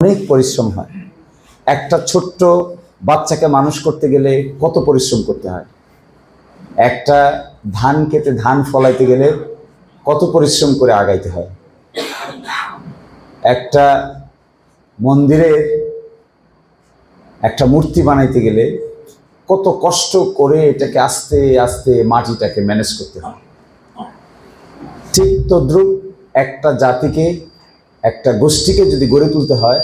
অনেক পরিশ্রম হয়। একটা ছোট্ট বাচ্চাকে মানুষ করতে গেলে কত পরিশ্রম করতে হয়? একটা ধান কেটে ধান ফলাইতে গেলে কত পরিশ্রম করে আগাইতে হয়? একটা মন্দিরের একটা মূর্তি বানাইতে গেলে কত কষ্ট করে এটাকে আস্তে আস্তে মাটিটাকে ম্যানেজ করতে হয়। ঠিক তদ্রুপ একটা জাতিকে একটা গোষ্ঠীকে যদি গড়ে তুলতে হয়,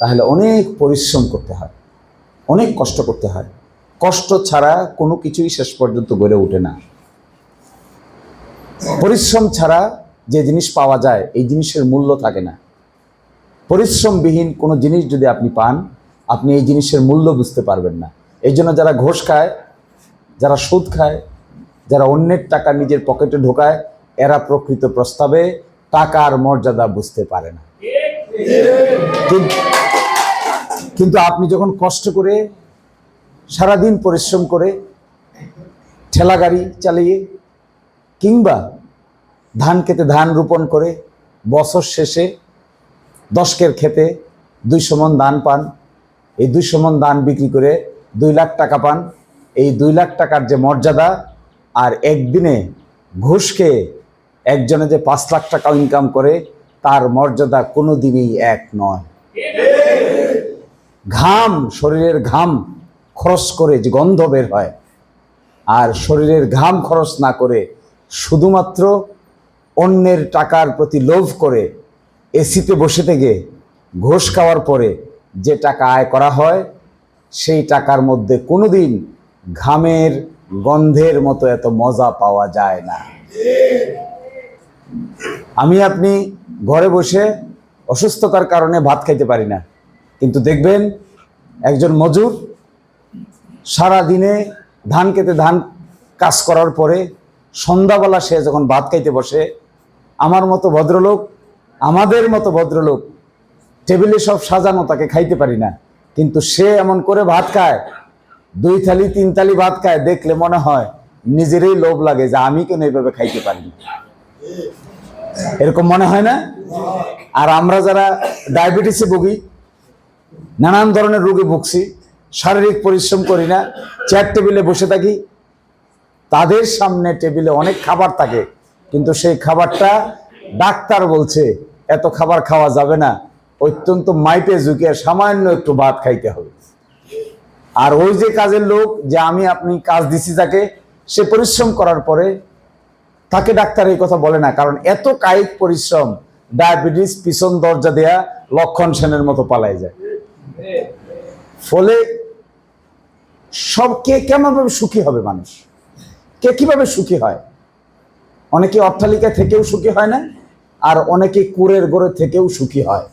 তাহলে অনেক পরিশ্রম করতে হয়, অনেক কষ্ট করতে হয়। কষ্ট ছাড়া কোনো কিছুই শেষ পর্যন্ত গড়ে ওঠে না। পরিশ্রম ছাড়া যে জিনিস পাওয়া যায়, এই জিনিসের মূল্য থাকে না। পরিশ্রমবিহীন কোনো জিনিস যদি আপনি পান, আপনি এই জিনিসের মূল্য বুঝতে পারবেন না। এই জন্য যারা ঘোষ খায়, যারা সুদ খায়, যারা অন্যের টাকা নিজের পকেটে ঢোকায়, এরা প্রকৃত প্রস্তাবে টাকার মর্যাদা বুঝতে পারে না। কিন্তু আপনি যখন কষ্ট করে সারাদিন পরিশ্রম করে ঠেলা গাড়ি চালিয়ে কিংবা ধান খেতে ধান রোপণ করে বছর শেষে দশকের খেতে দুইশো মন ধান পান, এই দুইশো মন ধান বিক্রি করে দুই লাখ টাকা পান, এই দুই লাখ টাকার যে মর্যাদা আর একদিনে ঘুষ খেয়ে একজনে যে পাঁচ লাখ টাকা ইনকাম করে তার মর্যাদা কোনো দিনই এক নয়। ঘাম, শরীরের ঘাম খরচ করে যে গন্ধ বের হয়, আর শরীরের ঘাম খরচ না করে শুধুমাত্র অন্যের টাকার প্রতি লোভ করে এসিতে বসে থেকে ঘোষ খাওয়ার পরে যে টাকা আয় করা হয়, সেই টাকার মধ্যে কোনোদিন ঘামের গন্ধের মতো এত মজা পাওয়া যায় না। আমি আপনি ঘরে বসে অসুস্থতার কারণে ভাত খাইতে পারি না কিন্তু দেখবেন একজন মজুর সারা দিনে ধান খেতে ধান কাজ করার পরে সন্ধ্যাবেলা সে যখন ভাত খাইতে বসে, আমার মতো ভদ্রলোক, আমাদের মতো ভদ্রলোক টেবিলে সব সাজানো তাকে খাইতে পারি না কিন্তু সে এমন করে ভাত খায়, দুই থালি, তিন থালি ভাত খায়, দেখলে মনে হয় নিজেরই লোভ লাগে যে আমি কেন এইভাবে খাইতে পারি। এরকম মনে হয় না? আর আমরা যারা ডায়াবেটিসে ভুগি, নানান ধরনের রোগে ভুগছি, শারীরিক পরিশ্রম করি না, চেয়ার টেবিলে বসে থাকি, তাদের সামনে টেবিলে অনেক খাবার থাকে, কিন্তু সেই খাবারটা ডাক্তার বলছে, এত খাবার খাওয়া যাবে না, অত্যন্ত মাইপে ঝুঁকে সামান্য একটু ভাত খাইতে হবে। আর ওই যে কাজের লোক যে আমি আপনি কাজ দিছি তাকে, সে পরিশ্রম করার পরে তাকে ডাক্তার এই কথা বলে না, কারণ এত কায়িক পরিশ্রম, ডায়াবেটিস, পিছন দরজা দেয়া লক্ষণ সেনের মতো পালাই যায়। ফলে সব কে কেমনভাবে সুখী হবে মানুষ? কে কীভাবে সুখী হয়? অনেকে অট্টালিকা থেকেও সুখী হয় না, আর অনেকে কুরের গড়ে থেকেও সুখী হয়।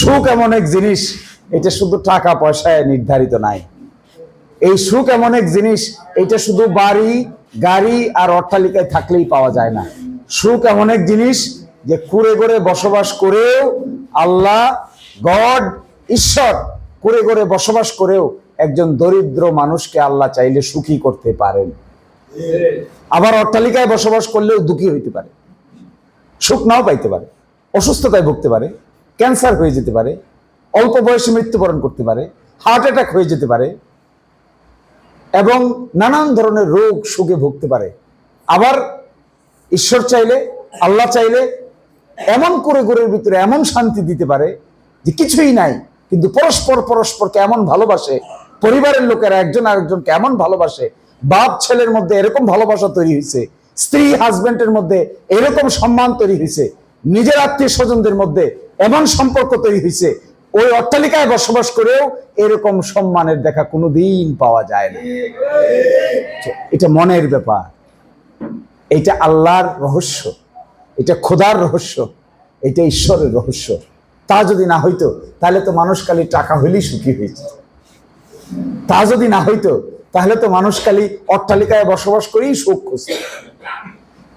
সুখ এমন এক জিনিস, এটা শুধু টাকা পয়সায় নির্ধারিত নাই। এই সুখ এমন এক জিনিস, এটা শুধু বাড়ি, গাড়ি আর অট্টালিকায় থাকলেই পাওয়া যায় না। সুখ এমন এক জিনিস যে কুড়ে করে বসবাস করেও আল্লাহ, গড, ঈশ্বর কুড়ে করে বসবাস করেও একজন দরিদ্র মানুষকে আল্লাহ চাইলে সুখী করতে পারেন। আবার অট্টালিকায় বসবাস করলেও দুঃখী হইতে পারে। সুখ নাও পাইতে পারে, অসুস্থতায় ভুগতে পারে, ক্যান্সার হয়ে যেতে পারে, অল্প বয়সে মৃত্যুবরণ করতে পারে, হার্ট অ্যাটাক হয়ে যেতে পারে এবং নানান ধরনের রোগ সুখে ভুগতে পারে। আবার ঈশ্বর চাইলে, আল্লাহ চাইলে এমন করে ঘুরের ভিতরে এমন শান্তি দিতে পারে যে কিছুই নাই, কিন্তু পরস্পর পরস্পরকে এমন ভালোবাসে, পরিবারের লোকেরা একজন আরেকজনকে এমন ভালোবাসে, বাপ ছেলের মধ্যে এরকম ভালোবাসা তৈরি হয়েছে, স্ত্রী হাজবেন্ডের মধ্যে এরকম সম্মান তৈরি হয়েছে, নিজের আত্মীয় স্বজনদের মধ্যে এমন সম্পর্ক তৈরি হয়েছে ওই অট্টালিকায় বসবাস করেও এরকম সম্মানের দেখা কোনোদিন পাওয়া যায় না। এটা মনের ব্যাপার। এটা আল্লাহর রহস্য। এটা খোদার রহস্য। এটা ঈশ্বরের রহস্য। তা যদি না হইতো, তাহলে তো মানুষ টাকা হইলেই সুখী হয়েছে তা যদি না হইতো, তাহলে তো মানুষ অট্টালিকায় বসবাস করেই সুখ খুঁজছে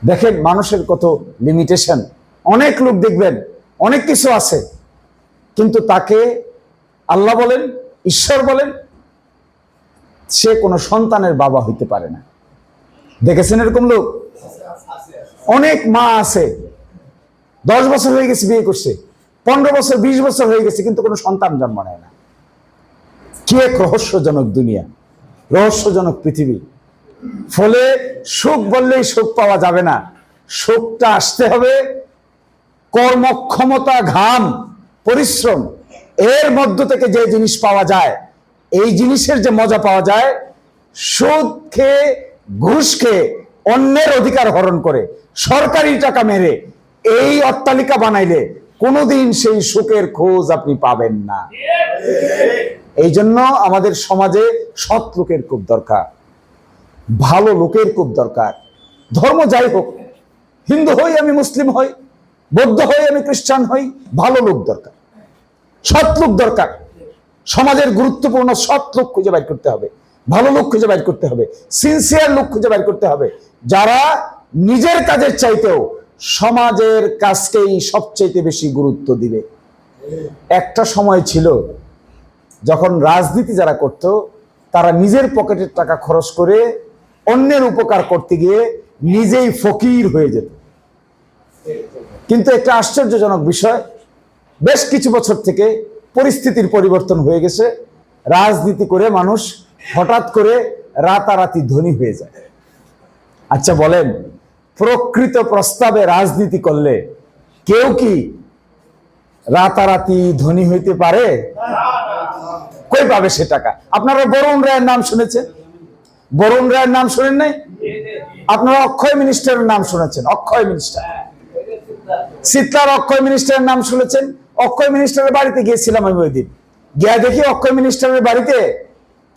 দেখেন, মানুষের কত লিমিটেশন অনেক লোক দেখবেন, অনেক কিছু আছে। কিন্তু তাকে আল্লাহ বলেন, ঈশ্বর বলেন, সে কোনো সন্তানের বাবা হইতে পারে না। দেখেছেন এরকম লোক? অনেক মা আছে, দশ বছর হয়ে গেছে বিয়ে করছে, পনেরো বছর, বিশ বছর হয়ে গেছে, কিন্তু কোনো সন্তান জন্ম নেয় না। কি এক রহস্যজনক দুনিয়া, রহস্যজনক পৃথিবী। ফলে সুখ বললেই সুখ পাওয়া যাবে না। সুখটা আসতে হবে কর্মক্ষমতা ঘাম। পরিশ্রম। এর মধ্য থেকে যে জিনিস পাওয়া যায়, এই জিনিসের যে মজা পাওয়া যায়, সুদ খেয়ে, ঘুষ খেয়ে অন্যের অধিকার হরণ করে, সরকারি টাকা মেরে এই অট্টালিকা বানাইলে কোনোদিন সেই সুখের খোঁজ আপনি পাবেন না। এই জন্য আমাদের সমাজে সৎ লোকের খুব দরকার, ভালো লোকের খুব দরকার। ধর্ম যাই হোক, হিন্দু হই আমি মুসলিম হই বৌদ্ধ হই আমি খ্রিস্টান হই, ভালো লোক দরকার। সৎ লোক দরকার। সমাজের গুরুত্বপূর্ণ সৎ লোক খুঁজে বের করতে হবে। ভালো লোক খুঁজে বের করতে হবে। সিনসিয়ার লোক খুঁজে বের করতে হবে। যারা নিজের কাজের চাইতেও সমাজের কাজকেই সবচেয়ে বেশি গুরুত্ব দিবে। একটা সময় ছিল যখন রাজনীতি যারা করত, তারা নিজের পকেটের টাকা খরচ করে অন্যের উপকার করতে গিয়ে নিজেই ফকির হয়ে যেত। কিন্তু একটা আশ্চর্যজনক বিষয়, বেশ কিছু বছর থেকে পরিস্থিতির পরিবর্তন হয়ে গেছে, রাজনীতি করে মানুষ হঠাৎ করে রাতারাতি ধনী হয়ে যায়। আচ্ছা বলেন, প্রকৃত প্রস্তাবে রাজনীতি করলে কেউ কি রাতারাতি ধনী হইতে পারে? কই পাবে সে টাকা? আপনারা বরুণ রায়ের নাম শুনেছেন? বরুণ রায়ের নাম শুনেন নাই? আপনারা অক্ষয় মিনিস্টারের নাম শুনেছেন, অক্ষয় মিনিস্টার। শীতলার অক্ষয় মিনিস্টারের নাম শুনেছেন? অক্ষয় মিনিস্টারের বাড়িতে গিয়েছিলাম আমি ওই দিন। গিয়া দেখি অক্ষয় মিনিস্টারের বাড়িতে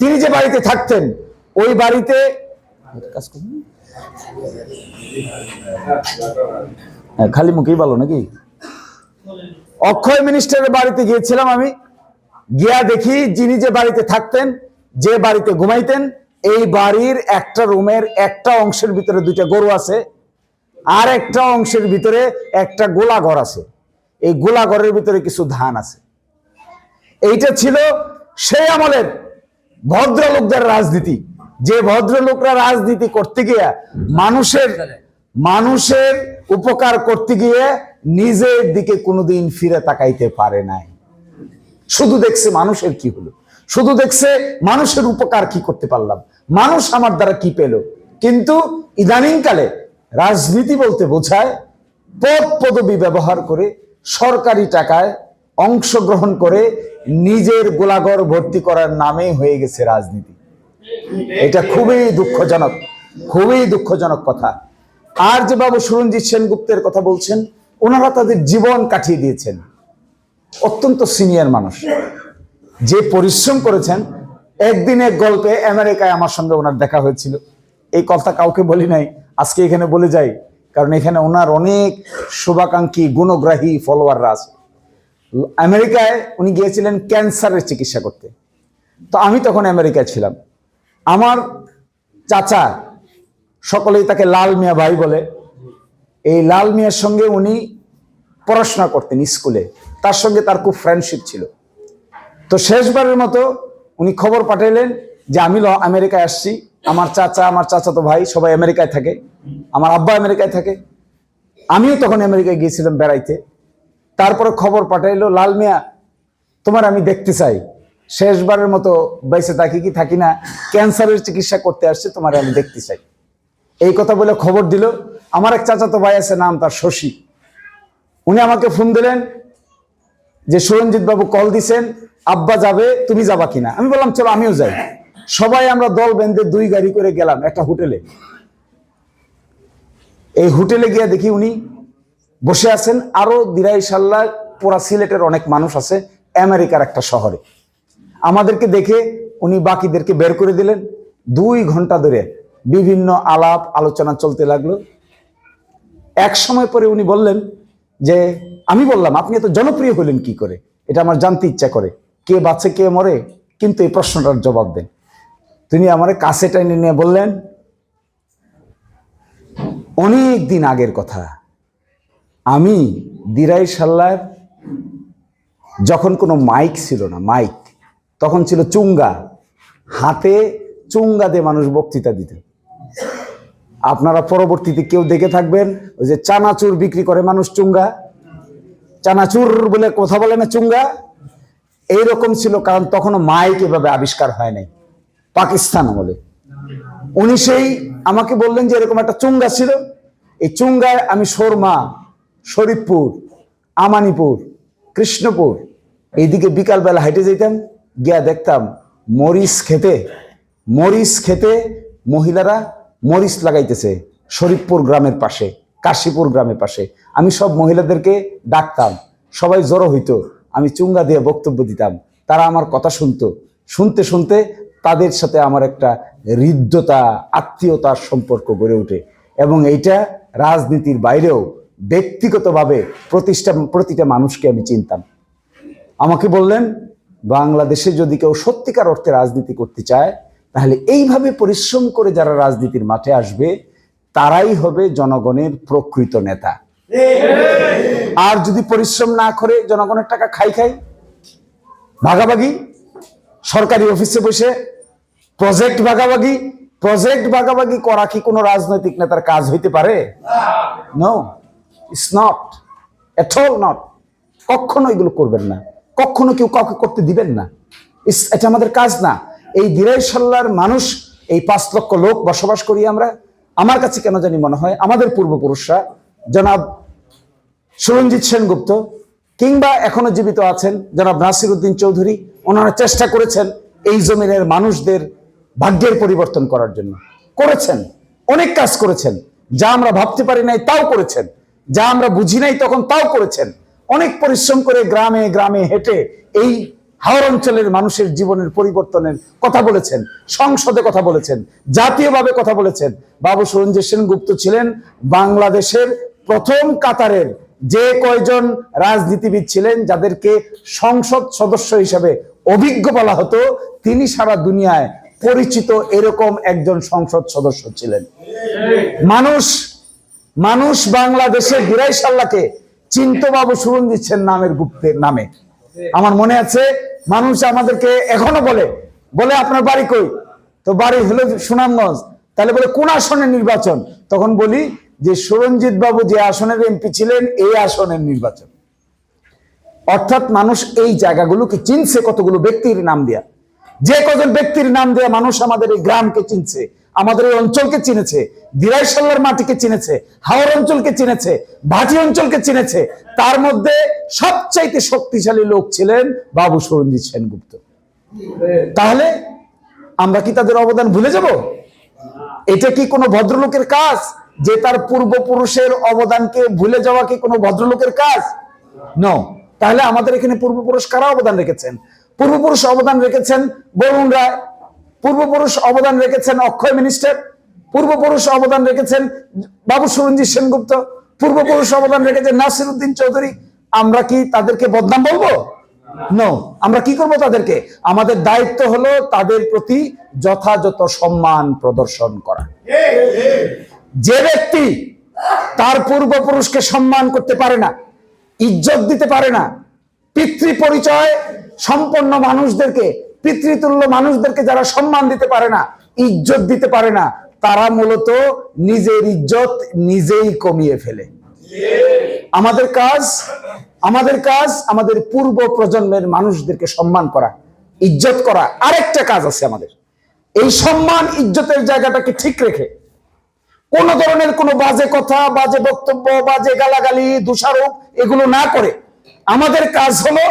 তিনি যে বাড়িতে থাকতেন ওই বাড়িতে হ্যাঁ, খালি মুখেই ভালো নাকি? অক্ষয় মিনিস্টারের বাড়িতে গিয়েছিলাম আমি। গিয়া দেখি যিনি যে বাড়িতে থাকতেন যে বাড়িতে ঘুমাইতেন এই বাড়ির একটা রুমের একটা অংশের ভিতরে দুইটা গরু আছে। আর একটা অংশের ভিতরে একটা গোলা ঘর আছে। এই গোলা ঘরের ভিতরে কিছু ধান আছে। এইটা ছিল সেই আমলের ভদ্রলোকদের রাজনীতি। যে ভদ্রলোকরা রাজনীতি করতে গিয়ে মানুষের মানুষের উপকার করতে গিয়ে নিজের দিকে কোনোদিন ফিরে তাকাইতে পারে নাই। শুধু দেখছে মানুষের কি হলো। শুধু দেখছে মানুষের উপকার কি করতে পারলাম। মানুষ আমার দ্বারা কি পেল। কিন্তু ইদানিংকালে রাজনীতি বলতে বোঝায় পদ পদবি ব্যবহার করে সরকারি টাকায় অংশগ্রহণ করে নিজের গোলাঘর ভর্তি করার নামে হয়ে গেছে রাজনীতি। এটা খুবই দুঃখজনক খুবই দুঃখজনক কথা। আর যে বাবু সুরঞ্জিত সেনগুপ্তের কথা বলছেন, ওনারা তাদের জীবন কাটিয়ে দিয়েছেন। অত্যন্ত সিনিয়র মানুষ। যে পরিশ্রম করেছেন একদিন এক গল্পে আমেরিকায় আমার সঙ্গে ওনার দেখা হয়েছিল। এই কথা কাউকে বলি নাই আজকে এখানে বলে যাই, কারণ এখানে ওনার অনেক শুভাকাঙ্ক্ষী, গুণগ্রাহী ফলোয়াররা আছে। আমেরিকায় উনি গিয়েছিলেন ক্যান্সারের চিকিৎসা করতে। তো আমি তখন আমেরিকায় ছিলাম। আমার চাচা সকলেই তাকে লাল মিয়া ভাই বলে। এই লাল মিয়ার সঙ্গে উনি পড়াশোনা করতেন স্কুলে। তার সঙ্গে তার খুব ফ্রেন্ডশিপ ছিল। তো শেষবারের মতো উনি খবর পাঠাইলেন যে আমি আমেরিকায় আসছি। আমার চাচা আমার চাচা তো ভাই, সবাই আমেরিকায় থাকে। আমার আব্বা আমেরিকায় থাকে। আমিও তখন আমেরিকায় গিয়েছিলাম বেড়াইতে। তারপরে খবর পাঠাইলো, লাল মিয়া, তোমার আমি দেখতে চাই। শেষবারের মতো বেঁচে থাকি কি, থাকি না? ক্যান্সারের চিকিৎসা করতে আসছে, তোমার আমি দেখতে চাই। এই কথা বলে খবর দিল। আমার এক চাচাতো ভাই আছে, নাম তার শশী। উনি আমাকে ফোন দিলেন যে, সুরঞ্জিত বাবু কল দিছেন, আব্বা যাবে, তুমি যাবা কিনা? আমি বললাম, চলো, আমিও যাই। সবাই আমরা দল বেঁধে দুই গাড়ি করে গেলাম একটা হোটেলে। এই হোটেলে গিয়ে দেখি উনি বসে আছেন। আরও দিরাই সাল্লাহ পুরা সিলেটের অনেক মানুষ আছে আমেরিকার একটা শহরে। আমাদেরকে দেখে উনি বাকিদেরকে বের করে দিলেন। দুই ঘণ্টা ধরে বিভিন্ন আলাপ আলোচনা চলতে লাগল। এক সময় পরে উনি বললেন যে, আমি বললাম, আপনি এত জনপ্রিয় হলেন কি করে? এটা আমার জানতে ইচ্ছা করে। কে বাঁচে, কে মরে? কিন্তু এই প্রশ্নটার জবাব দেন। তিনি আমার কাছে টেনে নিয়ে বললেন, অনেক দিন আগের কথা। আমি দিরাই সাল্লার যখন কোনো মাইক ছিল না, মাইক, তখন ছিল চুঙ্গা। হাতে চুঙ্গা দিয়ে মানুষ বক্তৃতা দিত। আপনারা পরবর্তীতে কেউ দেখে থাকবেন, ওই যে চানাচুর বিক্রি করে মানুষ চুঙ্গা। চানাচুর বলে কথা বলে না চুঙ্গা। এইরকম ছিল, কারণ তখনও মাইক এভাবে আবিষ্কার হয় নাই। পাকিস্তান আমলে উনি সেই আমাকে বললেন যে এরকম একটা চুঙ্গা ছিল। এই চুঙ্গায় আমি শর্মা, শরীফপুর, আমানিপুর, কৃষ্ণপুর, এইদিকে বিকালবেলা হাইটে যেতাম, গিয়া দেখতাম মরিচ খেতে মরিচ খেতে মহিলারা মরিচ লাগাইতেছে শরীফপুর গ্রামের পাশে, কাশীপুর গ্রামের পাশে। আমি সব মহিলাদেরকে ডাকতাম, সবাই জড়ো হইতো, আমি চুঙ্গা দিয়ে বক্তব্য দিতাম। তারা আমার কথা শুনতো। শুনতে শুনতে তাদের সাথে আমার একটা হৃদ্যতা, আত্মীয়তার সম্পর্ক গড়ে ওঠে। এবং এইটা রাজনীতির বাইরেও ব্যক্তিগতভাবে প্রতিষ্ঠা, প্রতিটা মানুষকে আমি চিনতাম। আমাকে বললেন, বাংলাদেশে যদি কেউ সত্যিকার অর্থে রাজনীতি করতে চায়, তাহলে এইভাবে পরিশ্রম করে যারা রাজনীতির মাঠে আসবে, তারাই হবে জনগণের প্রকৃত নেতা। আর যদি পরিশ্রম না করে জনগণের টাকা খাই খাই? ভাগাভাগি? সরকারি অফিসে বসে প্রজেক্ট ভাগাভাগি? প্রজেক্ট ভাগাভাগি করা কি কোনো রাজনৈতিক নেতার কাজ হইতে পারে? নট নট কখনো এগুলো করবেন না। কখনো কেউ কাউকে করতে দিবেন না। ইস- এটা আমাদের কাজ না। এই দিরাই সাল্লার মানুষ, এই পাঁচ লক্ষ লোক বসবাস করি আমরা, আমার কাছে কেন জানি মনে হয় আমাদের পূর্বপুরুষরা, জনাব সুরঞ্জিত সেনগুপ্ত, কিংবা এখনও জীবিত আছেন জনাব নাসির উদ্দিন চৌধুরী, ওনারা চেষ্টা করেছেন এই জমিনের মানুষদের ভাগ্যের পরিবর্তন করার জন্য। করেছেন। অনেক কাজ করেছেন। যা আমরা ভাবতে পারি নাই তাও করেছেন। যা আমরা বুঝি নাই তখন তাও করেছেন। অনেক পরিশ্রম করে গ্রামে গ্রামে হেঁটে এই হাওর অঞ্চলের মানুষের জীবনের পরিবর্তনের কথা বলেছেন, সংসদে কথা বলেছেন, জাতীয়ভাবে কথা বলেছেন। বাবু সুরঞ্জিত সেনগুপ্ত ছিলেন বাংলাদেশের প্রথম কাতারের যে কয়জন রাজনীতিবিদ ছিলেন, যাদেরকে সংসদ সদস্য হিসেবে অভিজ্ঞ বলা হতো, তিনি সারা দুনিয়ায় পরিচিত এরকম একজন সংসদ সদস্য ছিলেন। মানুষ মানুষ বাংলাদেশের বিরাই সাল্লাকে চিন্তবাবু সুরন দিচ্ছেন নামের গুপ্তের নামে। আমার মনে আছে, মানুষ আমাদেরকে এখনও বলে বলে আপনার বাড়ি কই? তো বাড়ি হলো সুনামগঞ্জ। তাহলে বলে, কোন আসনের নির্বাচন? তখন বলি যে, সুরঞ্জিত বাবু যে আসনের এমপি ছিলেন, এই আসনের নির্বাচন। অর্থাৎ মানুষ এই জায়গাগুলোকে চিনছে কতগুলো ব্যক্তির নাম দিয়া। যে কজন ব্যক্তির নাম দিয়ে মানুষ আমাদের এই গ্রামকে চিনছে, আমাদের এই অঞ্চলকে চিনেছে দিরাইশাল্লার মাটিকে চিনেছে, হাওর অঞ্চলকে চিনেছে, ভাটি অঞ্চলকে চিনেছে, তার মধ্যে সবচাইতে শক্তিশালী লোক ছিলেন বাবু সুরঞ্জিত সেনগুপ্ত। তাহলে আমরা কি তাদের অবদান ভুলে যাব? এটা কি কোনো ভদ্রলোকের কাজ যে তার পূর্বপুরুষের অবদানকে ভুলে যাওয়া কি কোনো ভদ্রলোকের কাজ? ন তাহলে আমাদের এখানে পূর্বপুরুষ কারা অবদান রেখেছেন? পূর্বপুরুষ অবদান রেখেছেন বরুণ রায় পূর্বপুরুষ অবদান রেখেছেন অক্ষয় মিনিস্টার, পূর্বপুরুষ অবদান রেখেছেন বাবু সুরঞ্জিত সেনগুপ্ত, পূর্বপুরুষ অবদান রেখেছেন নাসির উদ্দিন চৌধুরী। আমরা কি তাদেরকে বদনাম বলব? নো আমরা কি করব তাদেরকে? আমাদের দায়িত্ব হলো তাদের প্রতি যথাযথ সম্মান প্রদর্শন করা। যে ব্যক্তি তার পূর্বপুরুষকে সম্মান করতে পারে না, ইজ্জত দিতে পারে না পিতৃ পরিচয় সম্পন্ন মানুষদেরকে, পিতৃতুল্য মানুষদেরকে যারা সম্মান দিতে পারে না, ইজ্জত দিতে পারে না, তারা মূলত নিজের ইজ্জত নিজেই কমিয়ে ফেলে। আমাদের কাজ আমাদের কাজ আমাদের পূর্ব প্রজন্মের মানুষদেরকে সম্মান করা, ইজ্জত করা। আরেকটা কাজ আছে আমাদের। এই সম্মান, ইজ্জতের জায়গাটাকে ঠিক রেখে কোন ধরনের কোনো বাজে কথা, বাজে বক্তব্য, বাজে গালাগালি, দোষারোপ এগুলো না করে আমাদের কাজ হলো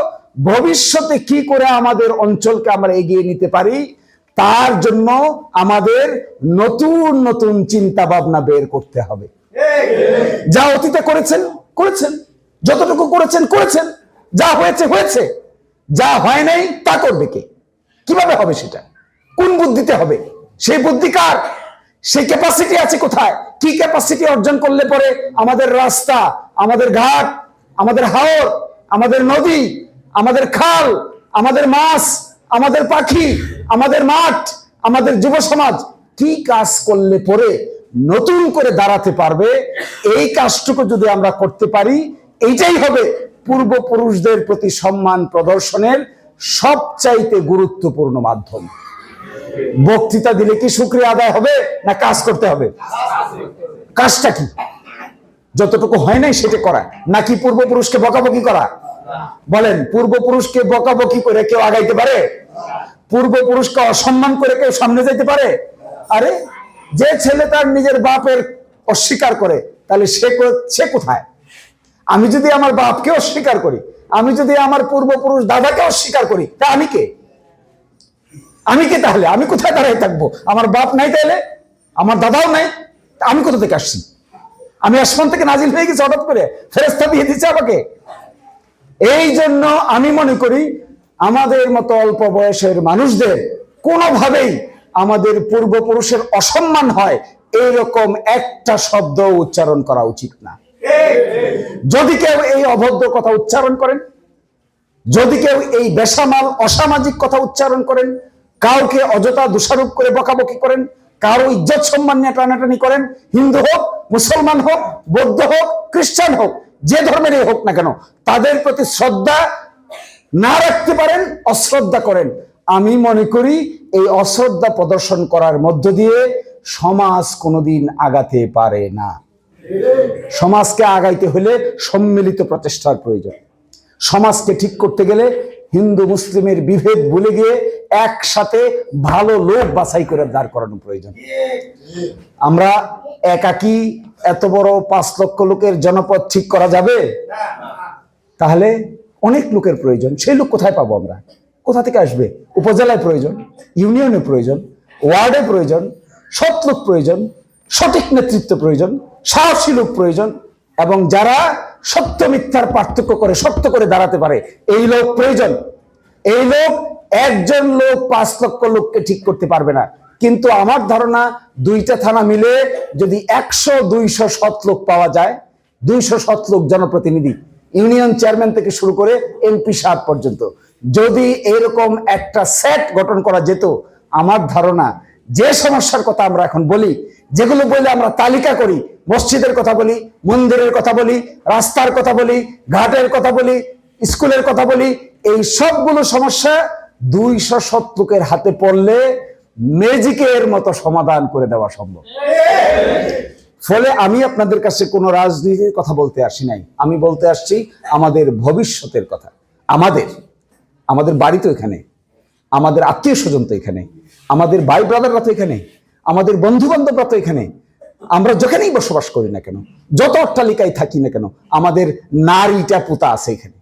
ভবিষ্যতে কি করে আমাদের অঞ্চলকে আমরা এগিয়ে নিতে পারি, তার জন্য আমাদের নতুন নতুন চিন্তা ভাবনা বের করতে হবে। যা অতীতে করেছেন করেছেন। যতটুকু করেছেন করেছেন। যা হয়েছে হয়েছে। যা হয় নাই, তা করবে কে? কীভাবে হবে সেটা? কোন বুদ্ধিতে হবে? সেই বুদ্ধি কার? সেই ক্যাপাসিটি আছে কোথায়? কি ক্যাপাসিটি অর্জন করলে পরে আমাদের রাস্তা, আমাদের ঘাট, আমাদের হাওর, আমাদের নদী আমাদের খাল, আমাদের মাছ, আমাদের পাখি, আমাদের মাঠ, আমাদের যুব সমাজ, কি কাজ করলে পরে নতুন করে দাঁড়াতে পারবে? এই কাজটুকু যদি আমরা করতে পারি, এইটাই হবে পূর্বপুরুষদের প্রতি সম্মান প্রদর্শনের সবচাইতে গুরুত্বপূর্ণ মাধ্যম। বক্তৃতা দিলে কি শুক্রিয়া আদায় হবে, না কাজ করতে হবে? কাজটা কি? যতটুকু হয় নাই সেটা করা। নাকি পূর্বপুরুষকে বকাবকি করা? বলেন, পূর্বপুরুষকে বকাবকি করে কেউ আগাইতে পারে? পূর্বপুরুষকে অসম্মান করে কেউ সামনে যেতে পারে? আরে, যে ছেলে তার নিজের বাপের অস্বীকার করে, তাহলে সে সে কোথায়? আমি যদি আমার বাপকে অস্বীকার করি, আমি যদি আমার পূর্বপুরুষ দাদাকে অস্বীকার করি, তা আমি কে? আমি কে তাহলে? আমি কোথায় দাঁড়াই থাকব? আমার বাপ নাই তাহলে? আমার দাদাও নাই? আমি কোথা থেকে আসছি? আমি আসমান থেকে নাজিল হয়ে গেছি হঠাৎ করে। ফেরেস্তা দিয়ে দিচ্ছে আমাকে। এই জন্য আমি মনে করি আমাদের মতো অল্প বয়সের মানুষদের কোনোভাবেই আমাদের পূর্বপুরুষের অসম্মান হয়, এইরকম একটা শব্দ উচ্চারণ করা উচিত না। যদি কেউ এই অভদ্র কথা উচ্চারণ করেন, যদি কেউ এই বেসামাল, অসামাজিক কথা উচ্চারণ করেন, কাউকে অযথা দোষারোপ করে বকাবকি করেন, কারও ইজ্জত সম্মান নিয়ে টানাটানি করেন, হিন্দু হোক, মুসলমান হোক, বৌদ্ধ হোক, খ্রিস্টান হোক যে ধর্মেরই হোক না কেন, তাদের প্রতি শ্রদ্ধা না রাখতে পারেন, অশ্রদ্ধা করেন। আমি মনে করি এই অশ্রদ্ধা প্রদর্শন করার মধ্য দিয়ে সমাজ কোনোদিন আগাতে পারে না। সমাজকে আগাইতে হলে সম্মিলিত প্রচেষ্টার প্রয়োজন। সমাজকে ঠিক করতে গেলে হিন্দু মুসলিমের বিভেদ ভুলে গিয়ে একসাথে ভালো লোক বাছাই করে দাঁড় করানো প্রয়োজন। আমরা একাকি এত বড় পাঁচ লক্ষ লোকের জনপদ ঠিক করা যাবে? তাহলে অনেক লোকের প্রয়োজন। সেই লোক কোথায় পাবো আমরা? কোথা থেকে আসবে? উপজেলায় প্রয়োজন, ইউনিয়নে প্রয়োজন, ওয়ার্ডে প্রয়োজন, সৎ লোক প্রয়োজন, সঠিক নেতৃত্ব প্রয়োজন, সাহসী লোক প্রয়োজন এবং যারা সত্য মিথ্যার পার্থক্য করে, সত্য করে দাঁড়াতে পারে। এই লোক প্রয়োজন। এই লোক একজন লোক পাঁচ লক্ষ লোককে ঠিক করতে পারবে না। কিন্তু আমার ধারণা দুইটা থানা মিলে যদি একশো, দুইশো সৎ লোক পাওয়া যায়, দুইশো সৎ লোক জনপ্রতিনিধি, ইউনিয়ন চেয়ারম্যান থেকে শুরু করে এমপি সাহেব পর্যন্ত, যদি এরকম একটা সেট গঠন করা যেত, আমার ধারণা যে সমস্যার কথা আমরা এখন বলি, যেগুলো বলে আমরা তালিকা করি মসজিদের কথা বলি, মন্দিরের কথা বলি, রাস্তার কথা বলি, ঘাটের কথা বলি, স্কুলের কথা বলি, এই সবগুলো সমস্যা দুইশো শত্রুকের হাতে পড়লে ম্যাজিকের মতো সমাধান করে দেওয়া সম্ভব। ফলে আমি আপনাদের কাছে কোনো রাজনীতির কথা বলতে আসি নাই। আমি বলতে আসছি আমাদের ভবিষ্যতের কথা। আমাদের আমাদের বাড়ি তো এখানে, আমাদের আত্মীয় স্বজন তো এখানে, আমাদের ভাই ব্রাদাররা তো এখানে, আমাদের বন্ধু বান্ধবরা তো এখানে আমরা যেখানেই বসবাস করি না কেন, যত অট্টালিকায় থাকি না কেন, আমাদের নারীটা পুতা আছে এখানে।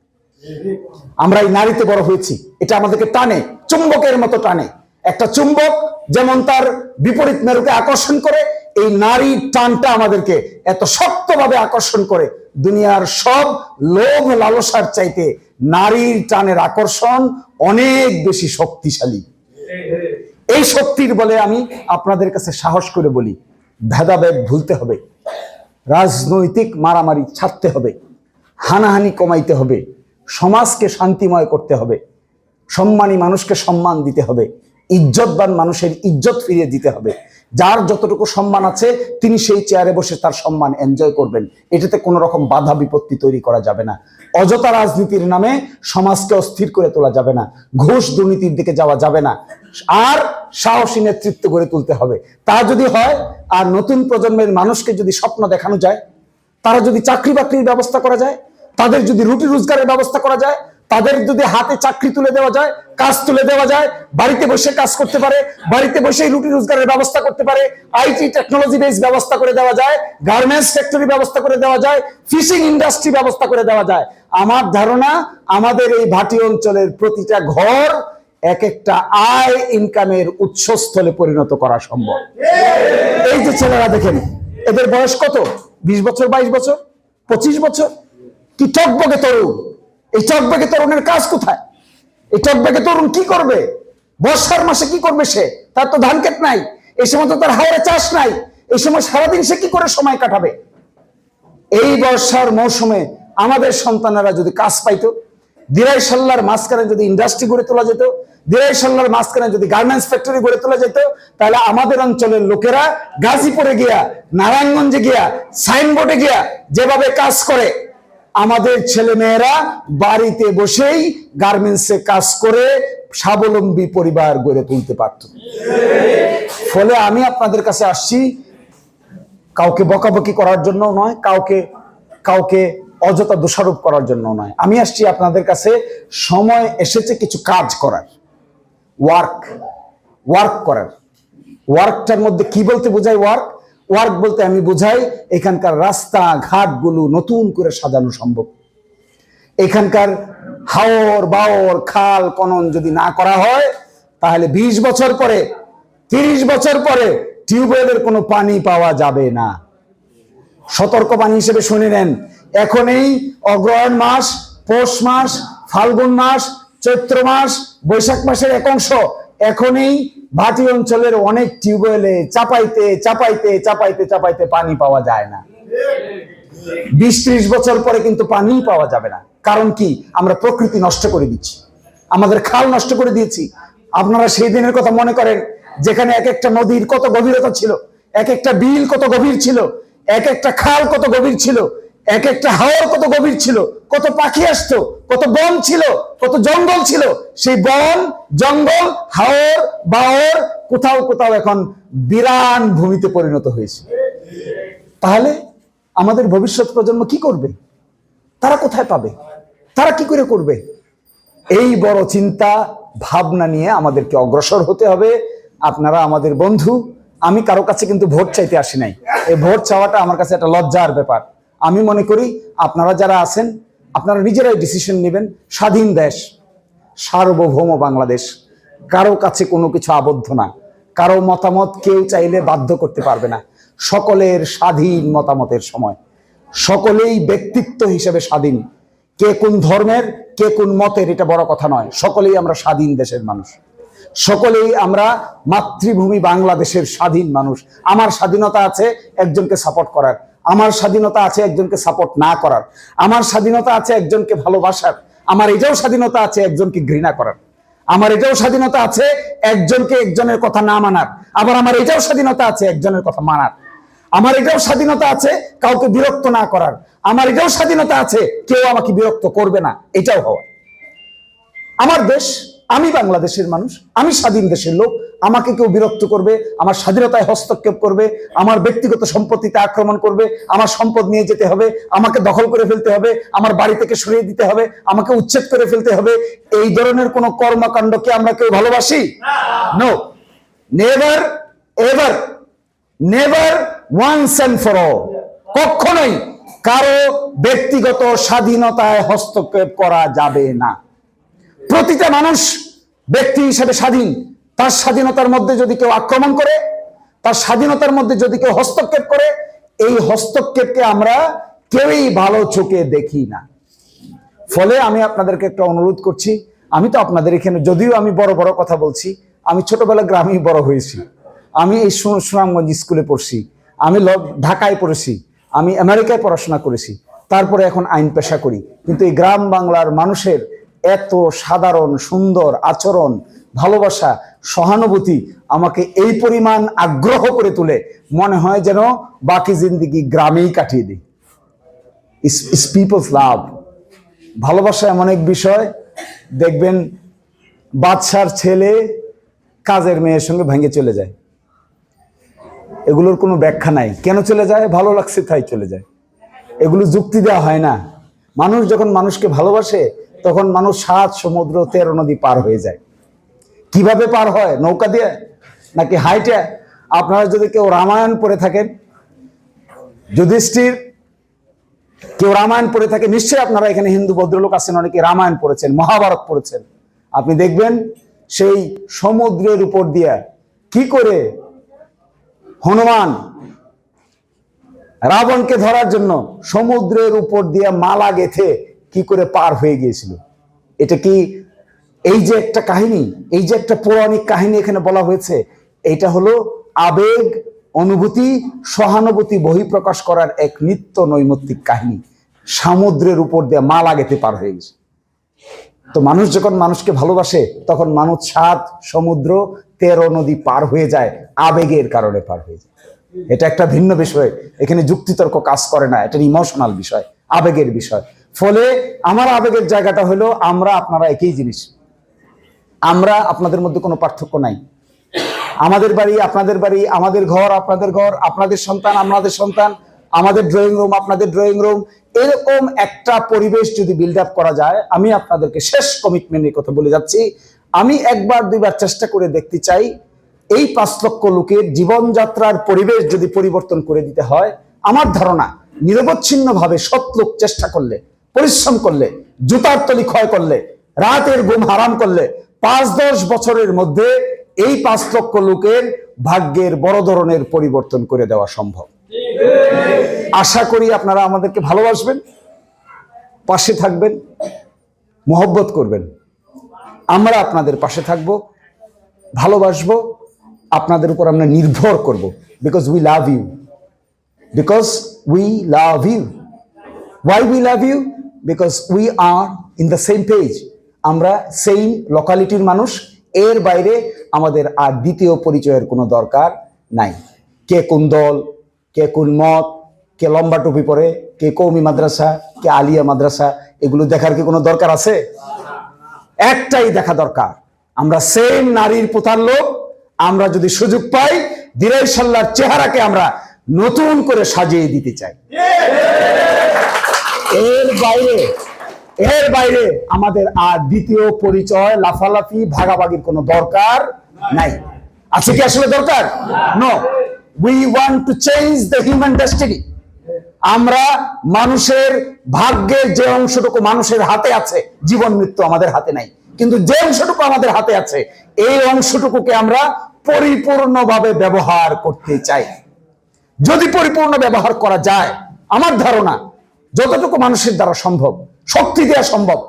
আমরা এই নারীতে বড় হয়েছি, এটা আমাদেরকে টানে, চুম্বকের মতো টানে। একটা চুম্বক যেমন তার বিপরীত মেরুকে আকর্ষণ করে, এই নারীর টানটা আমাদেরকে এত শক্তভাবে আকর্ষণ করে। দুনিয়ার সব লোভ লালসার চাইতে নারীর টানের আকর্ষণ অনেক বেশি শক্তিশালী। এই শক্তির বলে আমি আপনাদের কাছে সাহস করে বলি ভেদাভেদ ভুলতে হবে। রাজনৈতিক মারামারি ছাড়তে হবে। হানাহানি কমাইতে হবে। সমাজকে শান্তিময় করতে হবে। সম্মানী মানুষকে সম্মান দিতে হবে। ইজ্জতবান মানুষের ইজ্জত ফিরিয়ে দিতে হবে। যার যতটুকু সম্মান আছে, তিনি সেই চেয়ারে বসে তার সম্মান এনজয় করবেন। এটাতে কোনো রকম বাধা বিপত্তি তৈরি করা যাবে না। অযথা রাজনীতির নামে সমাজকে অস্থির করে তোলা যাবে না। ঘুষ দুর্নীতির দিকে যাওয়া যাবে না। আর সাহসী নেতৃত্ব গড়ে তুলতে হবে। তা যদি হয় আর নতুন প্রজন্মের মানুষকে যদি স্বপ্ন দেখানো যায়, তারা যদি চাকরি বাকরির ব্যবস্থা করা যায়, তাদের যদি রুটি রোজগারের ব্যবস্থা করা যায়, তাদের যদি হাতে চাকরি তুলে দেওয়া যায়, কাজ তুলে দেওয়া যায়, বাড়িতে বসে কাজ করতে পারে, বাড়িতে বসেই রুটি রোজগারের ব্যবস্থা করতে পারে, আইটি টেকনোলজি বেস ব্যবস্থা করে দেওয়া যায় গার্মেন্টস ফ্যাক্টরি ব্যবস্থা করে দেওয়া যায় ফিশিং ইন্ডাস্ট্রি ব্যবস্থা করে দেওয়া যায়। আমার ধারণা, আমাদের এই ভাটি অঞ্চলের প্রতিটা ঘর এক একটা আয় ইনকামের উৎসস্থলে পরিণত করা সম্ভব। এই যে ছেলেরা দেখেন এদের বয়স কত? বিশ বছর, বাইশ বছর? পঁচিশ বছর? কি টকবগে তরুণ? এই টকবগে তরুণের কাজ কোথায়? এই টকবগে তরুণ কি করবে? বর্ষার মাসে কি করবে সে? তার তো ধান ক্ষেত নাই, এই সময় তো তার হাওড়ে চাষ নাই, এই সময় সারাদিন সে কি করে সময় কাটাবে? এই বর্ষার মৌসুমে আমাদের সন্তানেরা যদি কাজ পাইতো দিরাই সাল্লার মাঝখানে যদি ইন্ডাস্ট্রি গড়ে তোলা যেত, দিরাই সাল্লার মাঝখানে যদি গার্মেন্টস ফ্যাক্টরি গড়ে তোলা যেত, তাহলে আমাদের অঞ্চলের লোকেরা গাজীপুরে গিয়া, নারায়ণগঞ্জে গিয়া সাইনবোর্ডে গিয়া যেভাবে কাজ করে, আমাদের ছেলে মেয়েরা বাড়িতে বসেই গার্মেন্টসে কাজ করে স্বাবলম্বী পরিবার গড়ে তুলতে পারত। ফলে আমি আপনাদের কাছে আসছি, কাউকে বকাবকি করার জন্য নয়, কাউকে কাউকে অযথা দোষারোপ করার জন্য নয়। আমি আসছি আপনাদের কাছে সময় এসেছে কিছু কাজ করার। ওয়ার্ক ওয়ার্ক করার। ওয়ার্কটার মধ্যে কি বলতে বোঝাই ওয়ার্ক ওয়ার্ক বলতে আমি বোঝাই এখানকার রাস্তা, ঘাটগুলো নতুন করে সাজানো সম্ভব। এখানকার হাওর, বাওর, খাল, কনন যদি না করা হয়, তাহলে ২০ বছর পরে, তিরিশ বছর পরে টিউবওয়েলের কোনো পানি পাওয়া যাবে না। সতর্ক বাণী হিসেবে শুনে নেন এখন এই অগ্রহায়ণ মাস, পৌষ মাস, ফাল্গুন মাস, চৈত্র মাস, বৈশাখ মাসের এক অংশ। এখনই ভাটি অঞ্চলের অনেক টিউবওয়েলে চাপাইতে চাপাইতে চাপাইতে চাপাইতে পানি পাওয়া যায় না। বিশ ত্রিশ বছর পরে কিন্তু পানি পাওয়া যাবে না। কারণ কি? আমরা প্রকৃতি নষ্ট করে দিচ্ছি। আমাদের খাল নষ্ট করে দিয়েছি। আপনারা সেই দিনের কথা মনে করেন, যেখানে এক একটা নদীর কত গভীরতা ছিল, এক একটা বিল কত গভীর ছিল, এক একটা খাল কত গভীর ছিল এক একটা হাওর কত গভীর ছিল, কত পাখি আসতো, কত বন ছিল, কত জঙ্গল ছিল, সেই বন, জঙ্গল, হাওর, বাওর কোথাও কোথাও এখন বিরান ভূমিতে পরিণত হয়েছে। তাহলে আমাদের ভবিষ্যৎ প্রজন্ম কি করবে? তারা কোথায় পাবে? তারা কি করে করবে? এই বড় চিন্তা, ভাবনা নিয়ে আমাদেরকে অগ্রসর হতে হবে। আপনারা আমাদের বন্ধু, আমি কারও কাছে কিন্তু ভোট চাইতে আসি নাই। এই ভোট চাওয়াটা আমার কাছে একটা লজ্জার ব্যাপার। আমি মনে করি আপনারা যারা আছেন, আপনারা নিজেরাই ডিসিশন নেবেন। স্বাধীন দেশ, সার্বভৌম বাংলাদেশ। কারও কাছে কোনো কিছু আবদ্ধ না। কারও মতামত কেউ চাইলে বাধ্য করতে পারবে না। সকলের স্বাধীন মতামতের সময়। সকলেই ব্যক্তিত্ব হিসেবে স্বাধীন। কে কোন ধর্মের, কে কোন মতের, এটা বড় কথা নয়। সকলেই আমরা স্বাধীন দেশের মানুষ। সকলেই আমরা মাতৃভূমি বাংলাদেশের স্বাধীন মানুষ। আমার স্বাধীনতা আছে একজনকে সাপোর্ট করার। আমার স্বাধীনতা আছে একজনকে সাপোর্ট না করার। আমার স্বাধীনতা আছে একজনকে ভালোবাসার। আমার এটাও স্বাধীনতা আছে একজনকে ঘৃণা করার। আমার এটাও স্বাধীনতা আছে একজনকে একজনের কথা না মানার। আবার আমার এটাও স্বাধীনতা আছে একজনের কথা মানার। আমার এটাও স্বাধীনতা আছে কাউকে বিরক্ত না করার। আমার এটাও স্বাধীনতা আছে কেউ আমাকে বিরক্ত করবে না। এটাও হওয়া আমার দেশ আমি বাংলাদেশের মানুষ, আমি স্বাধীন দেশের লোক, আমাকে কেউ বিরক্ত করবে, আমার স্বাধীনতায় হস্তক্ষেপ করবে, আমার ব্যক্তিগত সম্পত্তিতে আক্রমণ করবে, আমার সম্পদ নিয়ে যেতে হবে, আমাকে দখল করে ফেলতে হবে, আমার বাড়ি থেকে সরিয়ে দিতে হবে, আমাকে উচ্ছেদ করে ফেলতে হবে, এই ধরনের কোন কর্মকাণ্ডকে আমরা কেউ ভালোবাসি? No never ever never once and for all কখনোই কারও ব্যক্তিগত স্বাধীনতায় হস্তক্ষেপ করা যাবে না। প্রতিটা মানুষ ব্যক্তি হিসেবে স্বাধীন। তার স্বাধীনতার মধ্যে যদি কেউ আক্রমণ করে, তার স্বাধীনতার মধ্যে যদি কেউ হস্তক্ষেপ করে, এই হস্তক্ষেপকে আমরা কেউই ভালো চোখে দেখি না। ফলে আমি আপনাদেরকে একটা অনুরোধ করছি, আমি তো আপনাদের এখানে যদিও আমি বড় বড় কথা বলছি, আমি ছোটবেলা গ্রামেই বড় হয়েছি। আমি এই সুনামগঞ্জ স্কুলে পড়ছি, আমি ঢাকায় পড়েছি, আমি আমেরিকায় পড়াশোনা করেছি, তারপরে এখন আইন পেশা করি। কিন্তু এই গ্রাম বাংলার মানুষের এত সাধারণ, সুন্দর আচরণ, ভালোবাসা, সহানুভূতি আমাকে এই পরিমাণ আগ্রহ করে তোলে, মনে হয় যেন বাকি জিন্দিগি গ্রামেই কাটিয়ে দিই। ইস পিপলস লাভ ভালোবাসা এমন এক বিষয়, দেখবেন বাদশার ছেলে কাজের মেয়ের সঙ্গে ভেঙে চলে যায়। এগুলোর কোনো ব্যাখ্যা নাই। কেন চলে যায়? ভালো লাগছে, তাই চলে যায়। এগুলো যুক্তি দেওয়া হয় না। মানুষ যখন মানুষকে ভালোবাসে তখন মানুষ সাত সমুদ্র তেরো নদী পার হয়ে যায়। কীভাবে পার হয়? নৌকা দিয়ে? নাকি হাইটে? আপনারা যদি কেউ রামায়ণ পড়ে থাকেন, যুধিষ্ঠির, কেউ রামায়ণ পড়ে থাকে, নিশ্চয়ই আপনারা এখানে হিন্দু ভদ্রলোক আছেন, অনেকে রামায়ণ পড়েছেন, মহাভারত পড়েছেন। আপনি দেখবেন সেই সমুদ্রের উপর দিয়া কি করে হনুমান রাবণকে ধরার জন্য সমুদ্রের উপর দিয়ে মালা গেথে কি করে পার হয়ে গিয়েছিল? এটা কি এই যে একটা কাহিনী, এই যে একটা পৌরাণিক কাহিনী এখানে বলা হয়েছে, এটা হলো আবেগ, অনুভূতি, সহানুভূতি বহিঃপ্রকাশ করার এক নিত্য নৈমিত্তিক কাহিনী। সমুদ্রের উপর দিয়ে মালা গেতে পার হয়ে গেছে। তো মানুষ যখন মানুষকে ভালোবাসে, তখন মানুষ সাত, সমুদ্র, তেরো নদী পার হয়ে যায়, আবেগের কারণে পার হয়ে যায়। এটা একটা ভিন্ন বিষয়। এখানে যুক্তিতর্ক কাজ করে না, এটা ইমোশনাল বিষয়, আবেগের বিষয়। ফলে আমার আবেগের জায়গাটা হলো আমরা, আপনারা একই জিনিস। আমরা, আপনাদের মধ্যে কোনো পার্থক্য নাই। আমাদের বাড়ি, আপনাদের বাড়ি, আমাদের ঘর, আপনাদের ঘর, আপনাদের সন্তান, আমাদের সন্তান, আমাদের ড্রয়িং রুম আপনাদের ড্রয়িং রুম এরকম একটা পরিবেশ যদি বিল্ড আপ করা যায়, আমি আপনাদেরকে শেষ কমিটমেন্টের কথা বলে যাচ্ছি। আমি একবার, দুইবার চেষ্টা করে দেখতে চাই, এই পাঁচ লক্ষ লোকের জীবনযাত্রার পরিবেশ যদি পরিবর্তন করে দিতে হয়, আমার ধারণা নিরবচ্ছিন্নভাবে সৎ লোক চেষ্টা করলে পরিশ্রম করলে, জুতার তলি ক্ষয় করলে, রাতের ঘুম হারাম করলে, পাঁচ দশ বছরের মধ্যে এই পাঁচ লক্ষ লোকের ভাগ্যের বড় ধরনের পরিবর্তন করে দেওয়া সম্ভব। আশা করি আপনারা আমাদেরকে ভালোবাসবেন, পাশে থাকবেন, মোহব্বত করবেন। আমরা আপনাদের পাশে থাকব, ভালোবাসবো, আপনাদের উপর আমরা নির্ভর করব because we love you because we love you why we love you because we are in the same page আমরা সেম লোকালিটির মানুষ, এর বাইরে আমাদের আর দ্বিতীয় পরিচয়ের কোনো দরকার নাই। কে কোন দল, কে কোন মত, কে লম্বা টুপি পরে, কে কৌমি মাদ্রাসা, কে আলিয়া মাদ্রাসা, এগুলো দেখার কি কোনো দরকার আছে? একটাই দেখা দরকার। আমরা সেম নারীর পোতার লোক, আমরা যদি সুযোগ পাই, দিরাই সাল্লার চেহারাকে আমরা নতুন করে সাজিয়ে দিতে চাই। এর বাইরে এর বাইরে আমাদের আর দ্বিতীয় পরিচয়, লাফালাফি, ভাগাভাগির কোনো দরকার নাই। আছে কি আসলে দরকার? No we want to change the human destiny আমরা মানুষের ভাগ্যের যে অংশটুকু মানুষের হাতে আছে, জীবন মৃত্যু আমাদের হাতে নাই। কিন্তু যে অংশটুকু আমাদের হাতে আছে, এই অংশটুকুকে আমরা পরিপূর্ণভাবে ব্যবহার করতে চাই। যদি পরিপূর্ণ ব্যবহার করা যায়, আমার ধারণা যতটুকু মানুষের দ্বারা সম্ভব, শক্তি দেওয়া সম্ভব,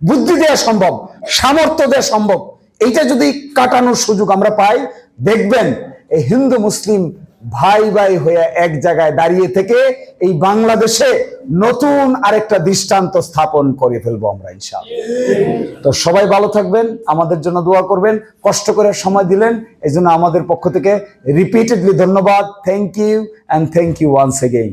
বুদ্ধি দেওয়া সম্ভব, সামর্থ্য দেওয়া সম্ভব, এইটা যদি কাটানোর সুযোগ আমরা পাই, দেখবেন এই হিন্দু মুসলিম ভাই ভাই হয়ে এক জায়গায় দাঁড়িয়ে থেকে এই বাংলাদেশে নতুন আরেকটা দৃষ্টান্ত স্থাপন করে ফেলব আমরা, ইনশাআল্লাহ। তো সবাই ভালো থাকবেন, আমাদের জন্য দোয়া করবেন, কষ্ট করে সময় দিলেন এই আমাদের পক্ষ থেকে রিপিটেডলি ধন্যবাদ। Thank you and thank you once again